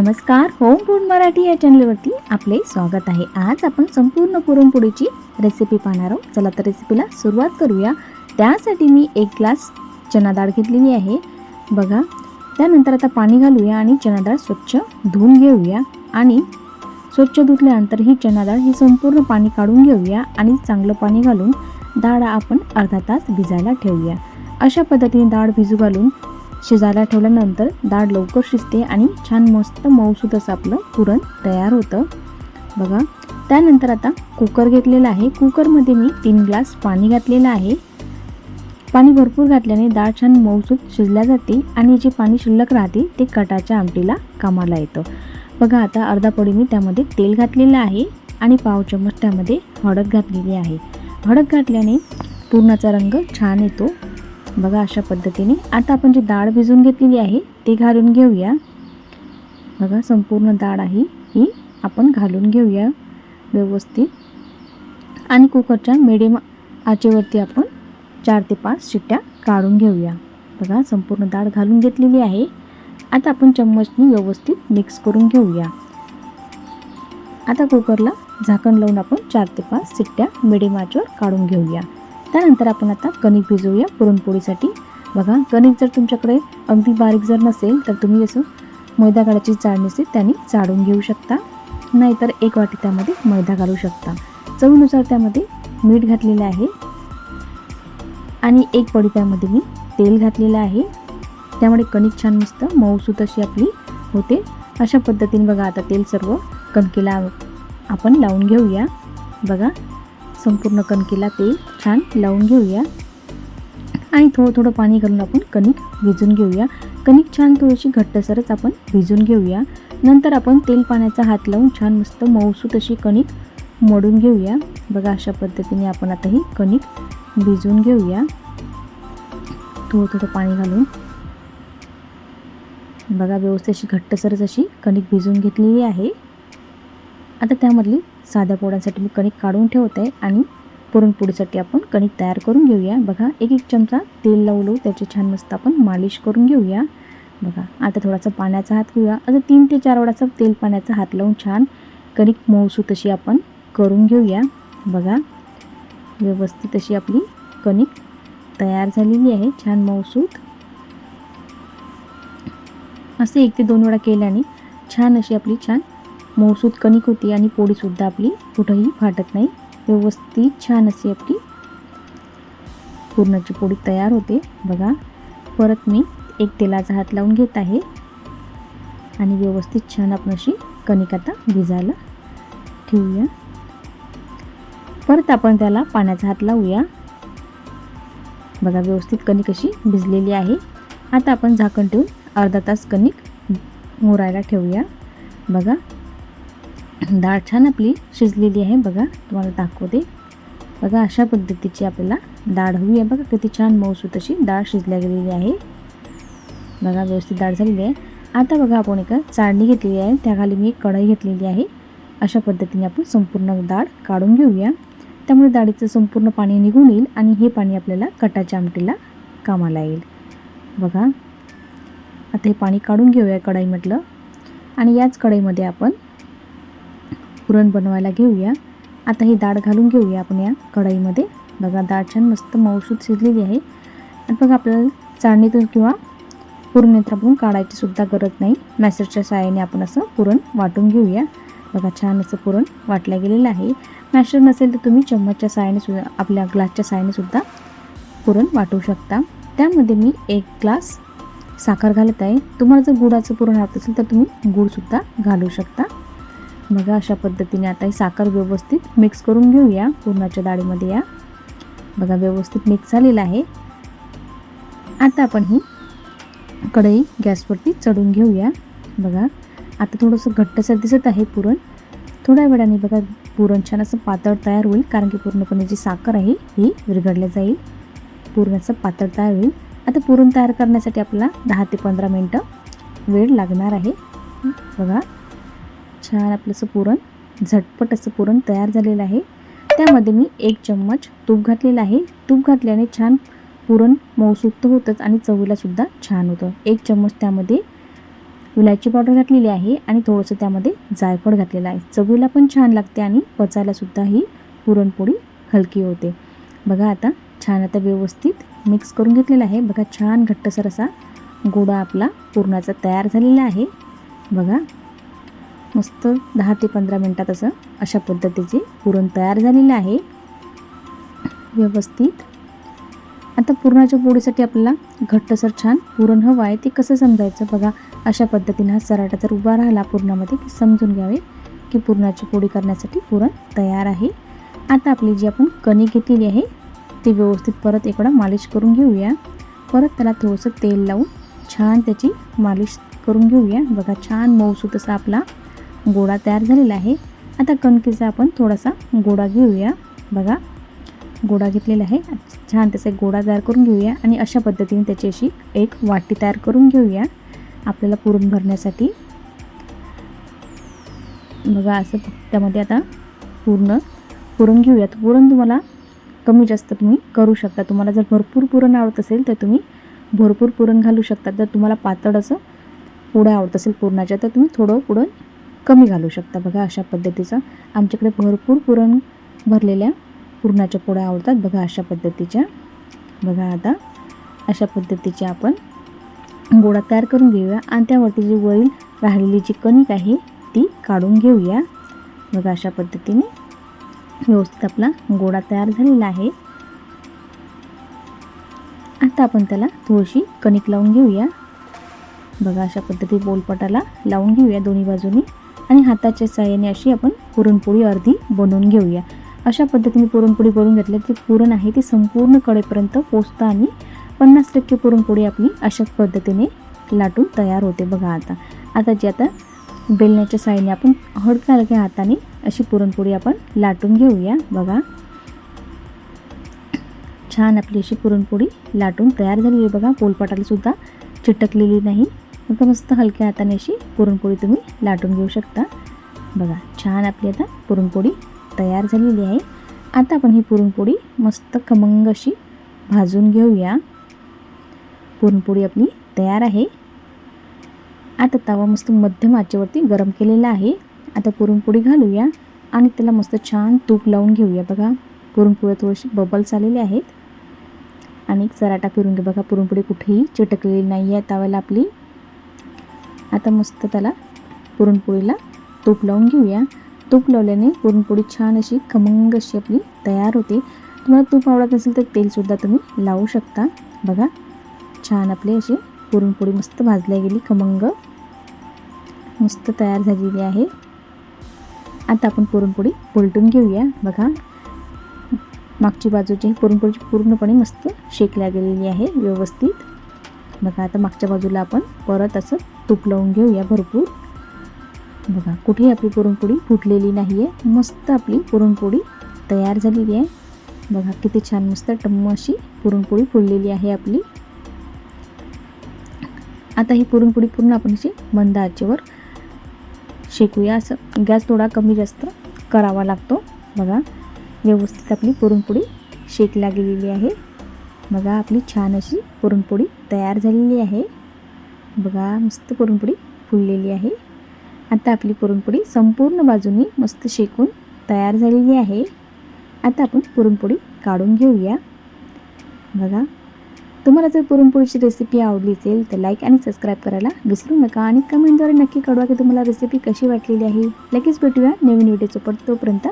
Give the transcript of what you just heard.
नमस्कार. Home food Marathi या चॅनलवरती आपले स्वागत आहे. आज आपण संपूर्ण पुरणपोळीची रेसिपी पाहणार आहोत. चला तर रेसिपीला सुरुवात करूया. त्यासाठी मी एक ग्लास चना डाळ घेतलेली आहे. बघा त्यानंतर आता पाणी घालूया आणि चना डाळ स्वच्छ धुवून घेऊया. आणि स्वच्छ धुतल्यानंतर ही चना डाळ ही संपूर्ण पाणी काढून घेऊया आणि चांगलं पाणी घालून डाळ आपण अर्धा तास भिजायला ठेवूया. अशा पद्धतीने डाळ भिजू घालून शिजायला ठेवल्यानंतर डाळ लवकर शिजते आणि छान मस्त मऊसूत असं आपलं पुरण तयार होतं. बघा त्यानंतर आता कुकर घेतलेला आहे. कुकरमध्ये मी तीन ग्लास पाणी घातलेलं आहे. पाणी भरपूर घातल्याने डाळ छान मऊसूत शिजल्या जाते आणि जे पाणी शिल्लक राहते ते कटाच्या आमटीला कामाला येतं. बघा आता अर्धा पडी मी त्यामध्ये तेल घातलेलं आहे आणि पाव चम्मच त्यामध्ये हळद घातलेली आहे. हळद घातल्याने पुरणाचा रंग छान येतो. बघा अशा पद्धतीने. आता आपण जी डाळ भिजून घेतलेली आहे ती घालून घेऊया. बघा संपूर्ण डाळ आहे ही आपण घालून घेऊया व्यवस्थित. आणि कुकरच्या मिडियम आचेवरती आपण चार ते पाच शिट्ट्या काढून घेऊया. बघा संपूर्ण डाळ घालून घेतलेली आहे. आता आपण चम्मचनी व्यवस्थित मिक्स करून घेऊया. आता कुकरला झाकण लावून आपण चार ते पाच शिट्ट्या मिडियम आचेवर काढून घेऊया. त्यानंतर आपण आता कणिक भिजवूया पुरणपोळीसाठी. बघा कणिक जर तुमच्याकडे अगदी बारीक जर नसेल तर तुम्ही असं मैदा काढायची चाळणी असते त्याने चाळून घेऊ शकता. नाहीतर एक वाटी त्यामध्ये मैदा घालू शकता. चवीनुसार त्यामध्ये मीठ घातलेलं आहे. आणि एक पडी त्यामध्ये मी तेल घातलेलं आहे. त्यामुळे कणिक छान मस्त मऊसूत अशी आपली होते. अशा पद्धतीने बघा आता तेल सर्व कणकेला आपण लावून घेऊया. बघा संपूर्ण कणकेला तेल छान लावून घेऊया. आणि थोडं थोडं पाणी घालून आपण कणिक भिजून घेऊया. कणिक छान थोडीशी घट्टसरच आपण भिजून घेऊया. नंतर आपण तेल पाण्याचा हात लावून छान मस्त मऊसूत अशी कणिक मडून घेऊया. बघा अशा पद्धतीने आपण आता ही कणिक भिजून घेऊया. थोडं थोडं पाणी घालून. बघा व्यवस्थित अशी घट्टसरच अशी कणिक भिजून घेतलेली आहे. आता त्यामधली साध्या पोळ्यांसाठी मी कणिक काढून ठेवत आहे आणि पुरणपोळीसाठी आपण कणिक तयार करून घेऊया. बघा एक एक चमचा तेल लावलो त्याची छान मस्त आपण मालिश करून घेऊया. बघा आता थोडासा पाण्याचा हात घेऊया. आता तीन ते चार वेळाचा तेल पाण्याचा हात लावून छान कणिक मऊसूत अशी आपण करून घेऊया. बघा व्यवस्थित अशी आपली कणिक तयार झालेली आहे छान मऊसूत. असे एक ते दोन वेळा केल्याने छान अशी आपली छान मऊसूत कणिक होती आणि पोळीसुद्धा आपली कुठंही फाटत नाही. व्यवस्थित छान अशी आपली पुरणाची पोळी तयार होते. बघा परत मी एक तेलाचा हात लावून घेत आहे. आणि व्यवस्थित छान आपण अशी कणिक आता भिजायला ठेवूया. परत आपण त्याला पाण्याचा हात लावूया. बघा व्यवस्थित कणिक अशी भिजलेली आहे. आता आपण झाकण ठेवून अर्धा तास कणिक मोरायला ठेवूया. बघा डाळ छान आपली शिजलेली आहे बघा तुम्हाला दाखवते. बघा अशा पद्धतीची आपल्याला डाळ हवी आहे बघा किती छान मऊसूत अशी डाळ शिजल्या गेलेली आहे. बघा व्यवस्थित डाळ झालेली आहे. आता बघा आपण एका चाळणी घेतलेली आहे त्याखाली मी एक कढई घेतलेली आहे. अशा पद्धतीने आपण संपूर्ण डाळ काढून घेऊया. त्यामुळे डाळीचं संपूर्ण पाणी निघून येईल आणि हे पाणी आपल्याला कटाच्या आमटीला कामाला येईल. बघा आता हे पाणी काढून घेऊया कढईमधलं आणि याच कढईमध्ये आपण पुरण बनवायला घेऊया. आता ही डाळ घालून घेऊया आपण या कढईमध्ये. बघा डाळ छान मस्त मऊसूत शिजलेली आहे. आणि बघा आपल्याला चाळणीतून किंवा पुरण यंत्रातून काढायची सुद्धा गरज नाही. मॅसरच्या साहाय्याने आपण असं पुरण वाटून घेऊया. बघा छान असं पुरण वाटलं गेलेलं आहे. मॅशर नसेल तर तुम्ही चम्मचच्या साहाय्याने सुद्धा आपल्या ग्लासच्या साहाय्याने सुद्धा पुरण वाटू शकता. त्यामध्ये मी एक ग्लास साखर घालत आहे. तुम्हाला जर गुळाचं पुरण आवडत असेल तर तुम्ही गूळसुद्धा घालू शकता. बघा अशा पद्धतीने आता ही साखर व्यवस्थित मिक्स करून घेऊया. पुरणाच्या डाळीमध्ये या. बघा व्यवस्थित मिक्स झालेलं आहे. आता आपण ही कढई गॅसवरती चढून घेऊया. बघा आता थोडंसं घट्टसर दिसत आहे पुरण. थोड्या वेळाने बघा पुरण छान असं पातळ तयार होईल कारण की पूर्णपणे जी साखर आहे ही विरघडल्या जाईल. पुरणाचं पातळ तयार होईल. आता पुरण तयार करण्यासाठी आपल्याला दहा ते पंधरा मिनटं वेळ लागणार आहे. बघा छान आपलं असं पुरण झटपट असं पुरण तयार झालेलं आहे. त्यामध्ये मी एक चम्मच तूप घातलेलं आहे. तूप घातल्याने छान पुरण मऊसुक्त होतंच आणि चवीलासुद्धा छान होतं. एक चम्मच त्यामध्ये विलायची पावडर घातलेली आहे आणि थोडंसं त्यामध्ये जायफळ घातलेलं आहे. चवीला पण छान लागते आणि पचायलासुद्धा ही पुरणपोळी हलकी होते. बघा आता छान आता व्यवस्थित मिक्स करून घेतलेला आहे. बघा छान घट्टसर असा गोडा आपला पुरणाचा तयार झालेला आहे. बघा मस्त दहा ते पंधरा मिनटात असं अशा पद्धतीचे पुरण तयार झालेलं आहे. व्यवस्थित. आता पुरणाच्या पोळीसाठी आपल्याला घट्टसर छान पुरण हवं आहे. ते कसं समजायचं बघा. अशा पद्धतीनं हा सराटा जर उभा राहिला पुरणामध्ये की समजून घ्यावे की पुरणाची पोळी करण्यासाठी पुरण तयार आहे. आता आपली जी आपण कणी घेतलेली आहे ती व्यवस्थित परत एकदा मालिश करून घेऊया. परत त्याला थोडंसं तेल लावून छान त्याची मालिश करून घेऊया. बघा छान मऊसूत असा आपला गोळा तयार झालेला आहे. आता कणकेचा आपण थोडासा गोळा घेऊया. बघा गोळा घेतलेला आहे. छान त्याचा एक गोळा तयार करून घेऊया आणि अशा पद्धतीने त्याची अशी एक वाटी तयार करून घेऊया. आपल्याला पुरण भरण्यासाठी. बघा असं त्यामध्ये आता पूर्ण पुरण घेऊया. तर पुरण तुम्हाला कमी जास्त तुम्ही करू शकता. तुम्हाला जर भरपूर पुरण आवडत असेल तर तुम्ही भरपूर पुरण घालू शकता. जर तुम्हाला पातळ असं पोळ्या आवडत असेल पुरणाच्या तर तुम्ही थोडं पुरण कमी घालू शकता. बघा अशा पद्धतीचं आमच्याकडे भरपूर पुरण भरलेल्या पुरणाच्या पोळ्या आवडतात. बघा अशा पद्धतीच्या. बघा आता अशा पद्धतीच्या आपण गोळा तयार करून घेऊया. आणि त्यावरती जी वरील राहिलेली जी कणिक आहे ती काढून घेऊया. बघा अशा पद्धतीने व्यवस्थित आपला गोळा तयार झालेला आहे. आता आपण त्याला थोडीशी कणिक लावून घेऊया. बघा अशा पद्धती बोलपटाला लावून घेऊया दोन्ही बाजूनी. आणि हाताच्या साह्याने अशी आपण पुरणपोळी अर्धी बनवून घेऊया. अशा पद्धतीने पुरणपोळी बनवून घेतल्या जे पुरण आहे ती संपूर्ण कडेपर्यंत पोचतं आणि पन्नास टक्के पुरणपोळी आपली अशा पद्धतीने लाटून तयार होते बघा आता. आता जे आता बेलण्याच्या साहाय्याने आपण हलक्या हलक्या हाताने अशी पुरणपोळी आपण लाटून घेऊया बघा. छान आपली अशी पुरणपोळी लाटून तयार झालेली आहे बघा. पोलपाटाला सुद्धा चिटकलेली नाही. बघा मस्त हलक्या हाताने अशी पुरणपोळी तुम्ही लाटून घेऊ शकता. बघा छान आपली आता पुरणपोळी तयार झालेली आहे. आता आपण ही पुरणपोळी मस्त खमंग अशी भाजून घेऊया. पुरणपोळी आपली तयार आहे. आता तवा मस्त मध्यम आचेवरती गरम केलेला आहे. आता पुरणपोळी घालूया आणि त्याला मस्त छान तूप लावून घेऊया. बघा पुरणपोळी थोडीशी बबल्स आलेले आहेत. आणि एक चराटा फिरून घे बघा पुरणपोळी कुठेही चिटकलेली नाही आहे. तव्याला आपली आता मस्त त्याला पुरणपोळीला तूप लावून घेऊया. तूप लावल्याने पुरणपोळी छान अशी खमंग अशी आपली तयार होते. तुम्हाला तूप आवडत नसेल तर तेलसुद्धा तुम्ही लावू शकता. बघा छान आपली अशी पुरणपोळी मस्त भाजल्या गेली खमंग. मस्त तयार झालेली आहे. आता आपण पुरणपोळी पलटून घेऊया. बघा मागची बाजूची पुरणपोळीची पूर्णपणे मस्त शेकल्या गेलेली आहे व्यवस्थित. बघा आता मागच्या बाजूला आपण परत असं तूप लावून घेऊया भरपूर. बघा कुठेही आपली पुरणपोळी फुटलेली नाही आहे मस्त आपली पुरणपोळी तयार झालेली आहे. बघा किती छान मस्त टम्म अशी पुरणपोळी फुललेली आहे आपली. आता ही पुरणपोळी पूर्ण आपण अशी मंद आचेवर शेकूया. असं गॅस थोडा कमी जास्त करावा लागतो. बघा व्यवस्थित आपली पुरणपोळी शेकला गेलेली आहे. बघा आपली छान अशी पुरणपोळी तयार झालेली आहे. बघा मस्त पुरणपोळी फुललेली आहे. आता आपली पुरणपोळी संपूर्ण बाजूनी मस्त शेकून तयार झालेली आहे. आता आपण पुरणपोळी काढून घेऊया. बघा तुम्हाला जर पुरणपोळीची रेसिपी आवडली असेल तर लाईक आणि सबस्क्राईब करायला विसरू नका आणि कमेंटद्वारे नक्की कळवा की तुम्हाला रेसिपी कशी वाटलेली आहे. लगेच भेटूया नवीन व्हिडिओ पण तोपर्यंत.